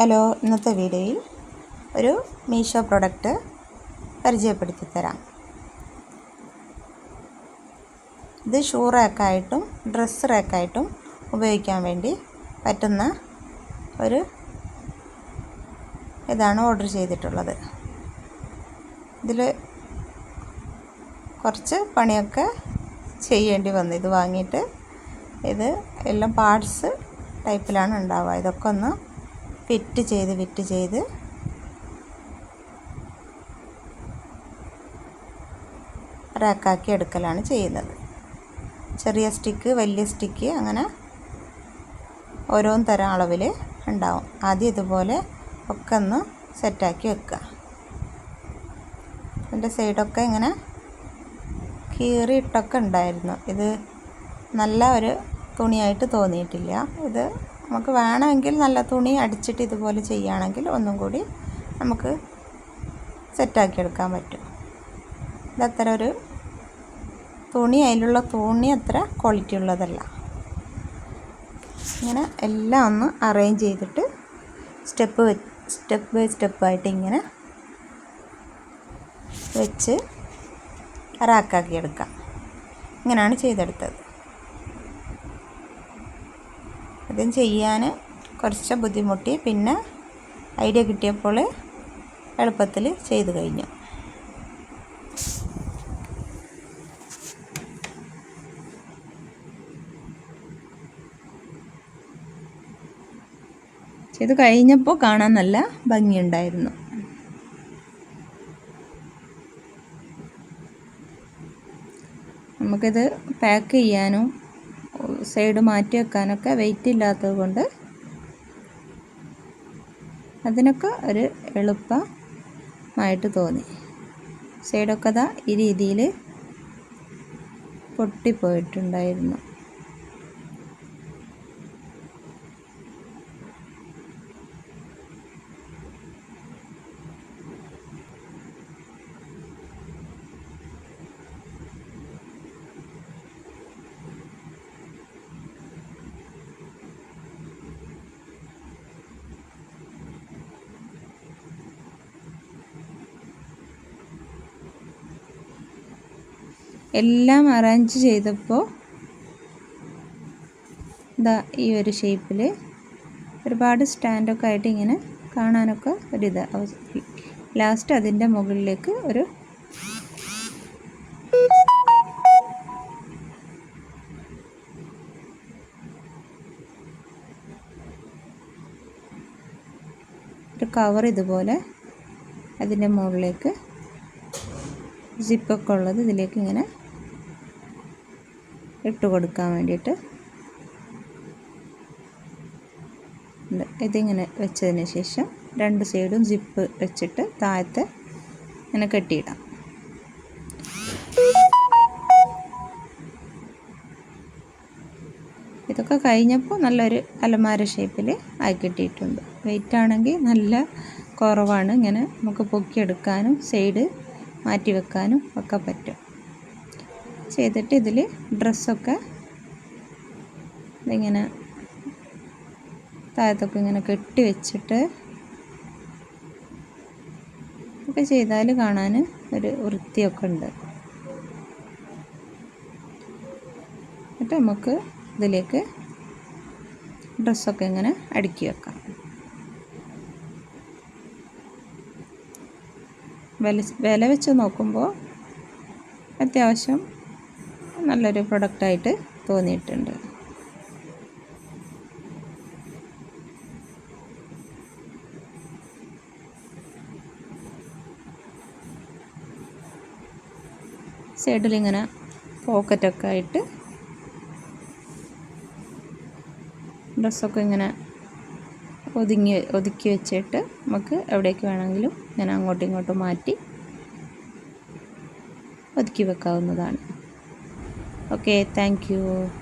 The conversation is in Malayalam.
ഹലോ ഇന്നത്തെ വീഡിയോയിൽ ഒരു മീഷോ പ്രൊഡക്റ്റ് പരിചയപ്പെടുത്തി തരാം ഇത് ഷൂ റാക്കായിട്ടും ഡ്രസ്സ് റാക്കായിട്ടും ഉപയോഗിക്കാൻ വേണ്ടി പറ്റുന്ന ഒരു ഇതാണ് ഓർഡർ ചെയ്തിട്ടുള്ളത്. ഇതിൽ കുറച്ച് പണിയൊക്കെ ചെയ്യേണ്ടി വന്നു. ഇത് വാങ്ങിയിട്ട് ഇത് എല്ലാം പാർട്സ് ടൈപ്പിലാണ് ഉണ്ടാവുക. ഇതൊക്കെ ഒന്ന് ഫിറ്റ് ചെയ്ത് ഫിറ്റ് ചെയ്ത്. റാക്കാക്കി എടുക്കലാണ് ചെയ്യുന്നത്. ചെറിയ സ്റ്റിക്ക് വലിയ സ്റ്റിക്ക് അങ്ങനെ ഓരോന്ന് തരം അളവിൽ ഉണ്ടാവും. ആദ്യം ഇതുപോലെ ഒക്കെ ഒന്ന് സെറ്റാക്കി വെക്കുക. അതിന്റെ സൈഡൊക്കെ ഇങ്ങനെ കീറിയിട്ടൊക്കെ ഉണ്ടായിരുന്നു. ഇത് നല്ല ഒരു തുണിയായിട്ട് തോന്നിയിട്ടില്ല. ഇത് നമുക്ക് വേണമെങ്കിൽ നല്ല തുണി അടിച്ചിട്ട് ഇതുപോലെ ചെയ്യുകയാണെങ്കിൽ ഒന്നും കൂടി നമുക്ക് സെറ്റാക്കി എടുക്കാൻ പറ്റും. ഇതത്ര ഒരു തുണി അതിലുള്ള തുണി അത്ര ക്വാളിറ്റി ഉള്ളതല്ല. ഇങ്ങനെ എല്ലാം ഒന്ന് അറേഞ്ച് ചെയ്തിട്ട് സ്റ്റെപ്പ് സ്റ്റെപ്പ് ബൈ സ്റ്റെപ്പായിട്ട് ഇങ്ങനെ വെച്ച് റാക്കാക്കി എടുക്കാം. ഇങ്ങനെയാണ് ചെയ്തെടുത്തത്. ഇതും ചെയ്യാൻ കുറച്ച് ബുദ്ധിമുട്ടി. പിന്നെ ഐഡിയ കിട്ടിയപ്പോൾ എളുപ്പത്തിൽ ചെയ്തു കഴിഞ്ഞു. ചെയ്ത് കഴിഞ്ഞപ്പോൾ കാണാൻ നല്ല ഭംഗിയുണ്ടായിരുന്നു. നമുക്കിത് പാക്ക് ചെയ്യാനും സൈഡ് മാറ്റി വെക്കാനൊക്കെ വെയിറ്റ് ഇല്ലാത്തത് കൊണ്ട് അതിനൊക്കെ ഒരു എളുപ്പമായിട്ട് തോന്നി. സൈഡൊക്കെ ദാ ഈ രീതിയിൽ പൊട്ടിപ്പോയിട്ടുണ്ടായിരുന്നു. എല്ലാം അറേഞ്ച് ചെയ്തപ്പോൾ ഇതാ ഈ ഒരു ഷേപ്പിൽ ഒരുപാട് സ്റ്റാൻഡൊക്കെ ആയിട്ട് ഇങ്ങനെ കാണാനൊക്കെ ഒരിത് ലാസ്റ്റ് അതിന്റെ മുകളിലേക്ക് ഒരു ഒരു കവർ ഇതുപോലെ അതിന്റെ മുകളിലേക്ക് സിപ്പൊക്കെ ഉള്ളത് ഇതിലേക്ക് ഇങ്ങനെ ഇട്ട് കൊടുക്കാൻ വേണ്ടിയിട്ട് ഇതിങ്ങനെ വെച്ചതിന് ശേഷം രണ്ട് സൈഡും സിപ്പ് വെച്ചിട്ട് താഴത്തെ ഇങ്ങനെ കെട്ടിയിടാം. ഇതൊക്കെ കഴിഞ്ഞപ്പോൾ നല്ലൊരു അലമാര ഷേപ്പിൽ ആയി കിട്ടിയിട്ടുണ്ട്. വെയിറ്റ് ആണെങ്കിൽ നല്ല കുറവാണ്. ഇങ്ങനെ നമുക്ക് പൊക്കിയെടുക്കാനും സൈഡ് മാറ്റി വെക്കാനും ഒക്കെ പറ്റും. ചെയ്തിട്ട് ഇതിൽ ഡ്രസ്സൊക്കെ ഇതിങ്ങനെ താഴത്തൊക്കെ ഇങ്ങനെ കെട്ടി വെച്ചിട്ട് ഒക്കെ ചെയ്താൽ കാണാൻ ഒരു വൃത്തിയൊക്കെ ഉണ്ട്. എന്നിട്ട് നമുക്ക് ഇതിലേക്ക് ഡ്രസ്സൊക്കെ ഇങ്ങനെ അടുക്കി വെക്കാം. വില വില വെച്ച് നോക്കുമ്പോൾ അത്യാവശ്യം നല്ലൊരു പ്രൊഡക്റ്റായിട്ട് തോന്നിയിട്ടുണ്ട്. സൈഡിലിങ്ങനെ പോക്കറ്റൊക്കെ ആയിട്ട് ഡ്രസ്സൊക്കെ ഇങ്ങനെ ഒതുങ്ങി ഒതുക്കി വെച്ചിട്ട് നമുക്ക് എവിടേക്ക് വേണമെങ്കിലും ഇങ്ങനെ അങ്ങോട്ടും ഇങ്ങോട്ടും മാറ്റി ഒതുക്കി വെക്കാവുന്നതാണ്. okay thank you.